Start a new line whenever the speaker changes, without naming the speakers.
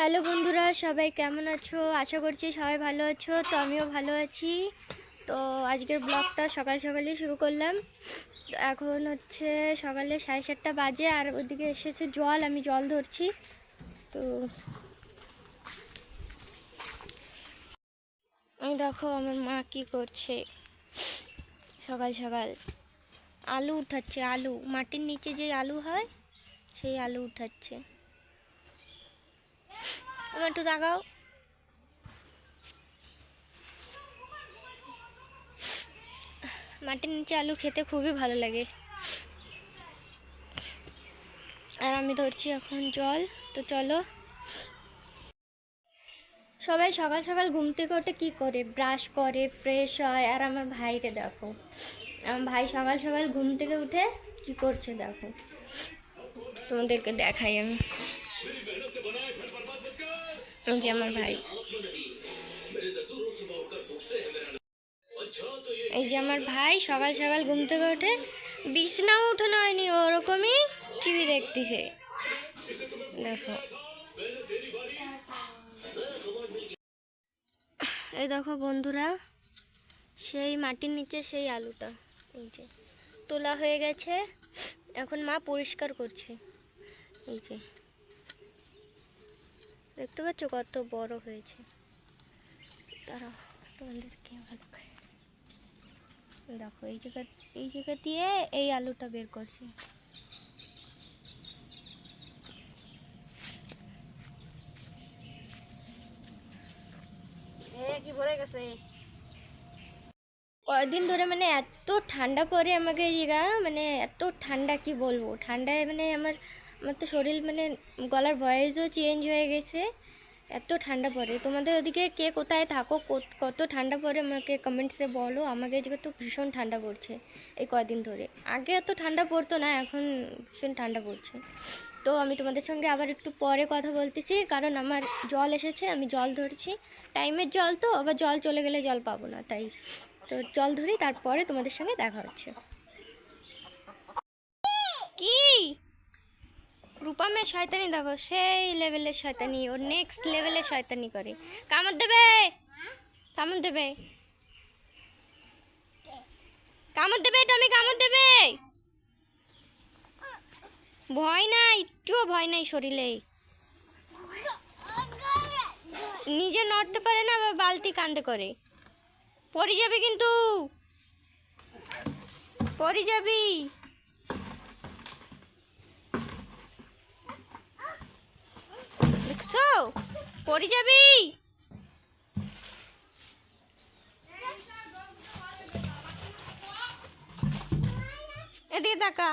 Hello বন্ধুরা, সবাই কেমন আছো? আশা করছি সবাই ভালো আছো, তো আমিও ভালো আছি। তো আজকের ব্লগটা সকাল সকালেই শুরু করলাম। এখন হচ্ছে সকালে সাড়ে সাতটা বাজে, আর ওদিকে এসেছে জল, আমি জল ধরছি। তো দেখো আমার মা কি করছে। সকাল সকাল আলু উঠাচ্ছে, আলু। মাটির নিচে যে আলু হয়, সেই আলু উঠাচ্ছে। তুমি একটু তাকাও। মাটির নিচে আলু খেতে খুবই ভালো লাগে। আর আমি ধরছি এখন জল, তো চলো। সবাই সকাল সকাল ঘুম থেকে ওঠে কী করে? ব্রাশ করে ফ্রেশ হয়। আর আমার ভাইকে দেখো। আমার ভাই সকাল সকাল ঘুম থেকে উঠে কি করছে দেখো। তোমাদেরকে দেখাই আমি। যে আমার ভাই। এই যে আমার ভাই সকাল সকাল ঘুম থেকে ওঠে বিছনাও উঠানো হয়নি, ওরকমই টিভি দেখতেছে। দেখো। এই দেখো বন্ধুরা, সেই মাটির নিচে সেই আলুটা, এই যে তোলা হয়ে গেছে। এখন মা পরিষ্কার করছে। এই যে। দেখতে পাচ্ছ কত বড় হয়েছে? তারা তোমাদেরকে দেখো এই জায়গা এই জায়গা দিয়ে এই আলুটা বের করছি।
কি ভরে গেছে?
কয়েকদিন ধরে মানে এত ঠান্ডা পরে আমাকে এই জায়গা মানে এত ঠান্ডা কি বলব? ঠান্ডায় মানে আমার আমার তো শরীর মানে গলার ভয়েসও চেঞ্জ হয়ে গেছে, এত ঠান্ডা পড়ে। তোমাদের ওদিকে কে কোথায় থাকো, কত- ঠান্ডা পড়ে আমাকে কমেন্টসে বলো আমাকে জায়গায় তো ভীষণ ঠান্ডা পড়ছে এই কদিন ধরে। আগে এত ঠান্ডা পড়তো না, এখন ভীষণ ঠান্ডা পড়ছে। তো আমি তোমাদের সঙ্গে আবার একটু পরে কথা বলতেছি, কারণ আমার জল এসেছে, আমি জল ধরছি। টাইমের জল তো, আবার জল চলে গেলে জল পাবো না, তাই। তো জল ধরি, তারপরে তোমাদের সঙ্গে দেখা হচ্ছে কি রূপা মেয়ে শয়তানি, দেখো, সেই লেভেলের শয়তানি ও নেক্সট লেভেলের শয়তানি করে। কামড় দেবে? কামড় দেবে? কামড় দেবে, টমি, কামড় দেবে? ভয় নাই, একটুও ভয় নাই শরীরে। নিজে নড়তে পারে না, আবার বালতি কান্দে করে। পড়ে যাবে কিন্তু। পড়ে যাবি। দেখছ? পড়ে যাবি? এদিকে তাকা।